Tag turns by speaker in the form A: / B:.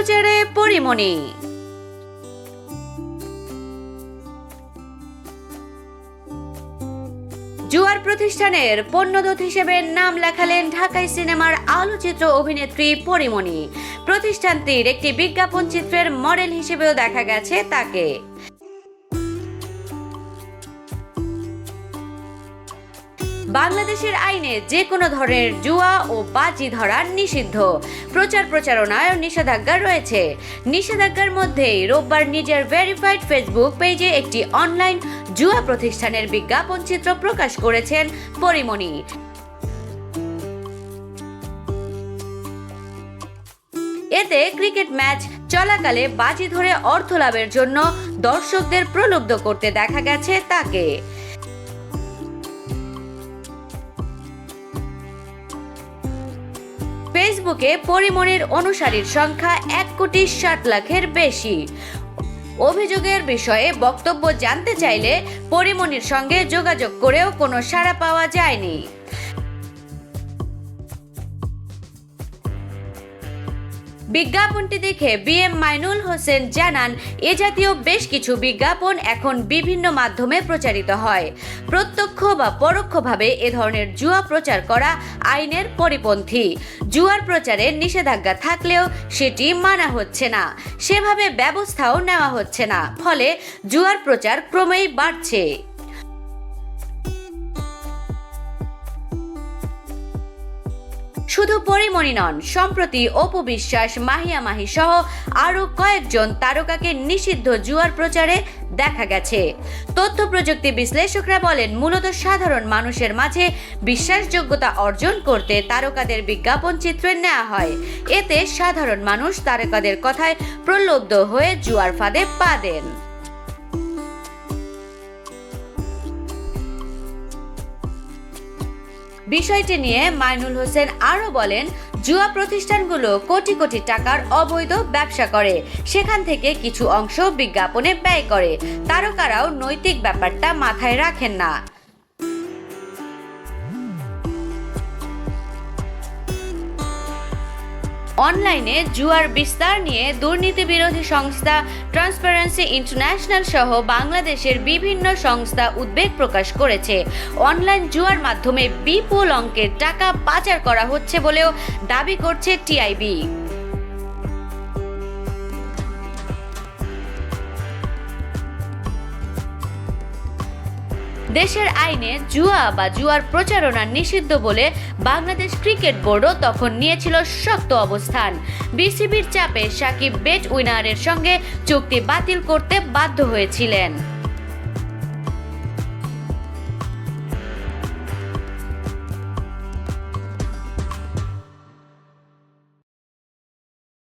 A: প্রচারে পরিমণি। জুয়ার প্রতিষ্ঠানের পণ্যদূত হিসেবে নাম লেখালেন ঢাকাই সিনেমার আলোচিত্র অভিনেত্রী পরিমণি। প্রতিষ্ঠানটির একটি বিজ্ঞাপন চিত্রের মডেল হিসেবেও দেখা গেছে তাকে। বাংলাদেশের আইনে যে কোনো ধরনের জুয়া ও বাজি ধরা নিষিদ্ধ। প্রচার প্রচারণায় নিষেধাজ্ঞা রয়েছে। নিষেধাজ্ঞার মধ্যেই রোববার নিজের ভেরিফাইড ফেসবুক পেজে একটি অনলাইন জুয়া প্রতিষ্ঠানের বিজ্ঞাপন চিত্র প্রকাশ করেছেন পরিমণি। এতে ক্রিকেট ম্যাচ চলাকালে বাজি ধরে অর্থ লাভের জন্য দর্শকদের প্রলুব্ধ করতে দেখা গেছে তাকে। ফেসবুকে পরিমণির অনুসারীর সংখ্যা এক কোটি ষাট লাখের বেশি। অভিযোগের বিষয়ে বক্তব্য জানতে চাইলে পরিমণির সঙ্গে যোগাযোগ করেও কোনো সাড়া পাওয়া যায়নি। বিজ্ঞাপনটি দেখে বিএম মাইনুল হোসেন জানান, এ জাতীয় বেশ কিছু বিজ্ঞাপন এখন বিভিন্ন মাধ্যমে প্রচারিত হয়। প্রত্যক্ষ বা পরোক্ষভাবে এ ধরনের জুয়া প্রচার করা আইনের পরিপন্থী। জুয়ার প্রচারে নিষেধাজ্ঞা থাকলেও সেটি মানা হচ্ছে না। সেভাবে ব্যবস্থাও নেওয়া হচ্ছে না। ফলে জুয়ার প্রচার ক্রমেই বাড়ছে। শুধু পরিমণি নন, সম্প্রতি অপু বিশ্বাস, মাহিয়া মাহি সহ আরও কয়েকজন তারকাকে নিষিদ্ধ জুয়ার প্রচারে দেখা গেছে। তথ্য প্রযুক্তি বিশ্লেষকরা বলেন, মূলত সাধারণ মানুষের মাঝে বিশ্বাসযোগ্যতা অর্জন করতে তারকাদের বিজ্ঞাপন চিত্রে নেওয়া হয়। এতে সাধারণ মানুষ তারকাদের কথায় প্রলুব্ধ হয়ে জুয়ার ফাঁদে পা দেন। বিষয়টি নিয়ে মাইনুল হোসেন আরও বলেন, জুয়া প্রতিষ্ঠানগুলো কোটি কোটি টাকার অবৈধ ব্যবসা করে। সেখান থেকে কিছু অংশ বিজ্ঞাপনে ব্যয় করে। তারকারাও নৈতিক ব্যাপারটা মাথায় রাখেন না। অনলাইনে জুয়ার বিস্তার নিয়ে দুর্নীতি বিরোধী সংস্থা ট্রান্সপারেন্সি ইন্টারন্যাশনাল সহ বাংলাদেশের বিভিন্ন সংস্থা উদ্বেগ প্রকাশ করেছে। অনলাইন জুয়ার মাধ্যমে বিপুল অঙ্কের টাকা পাচার করা হচ্ছে বলেও দাবি করছে টিআইবি। দেশের আইনে জুয়া বা জুয়ার প্রচারণা নিষিদ্ধ বলে বাংলাদেশ ক্রিকেট বোর্ডও তখন নিয়েছিল শক্ত অবস্থান। বিসিবির চাপে সাকিব বেট উইনারের সঙ্গে চুক্তি বাতিল করতে বাধ্য হয়েছিলেন।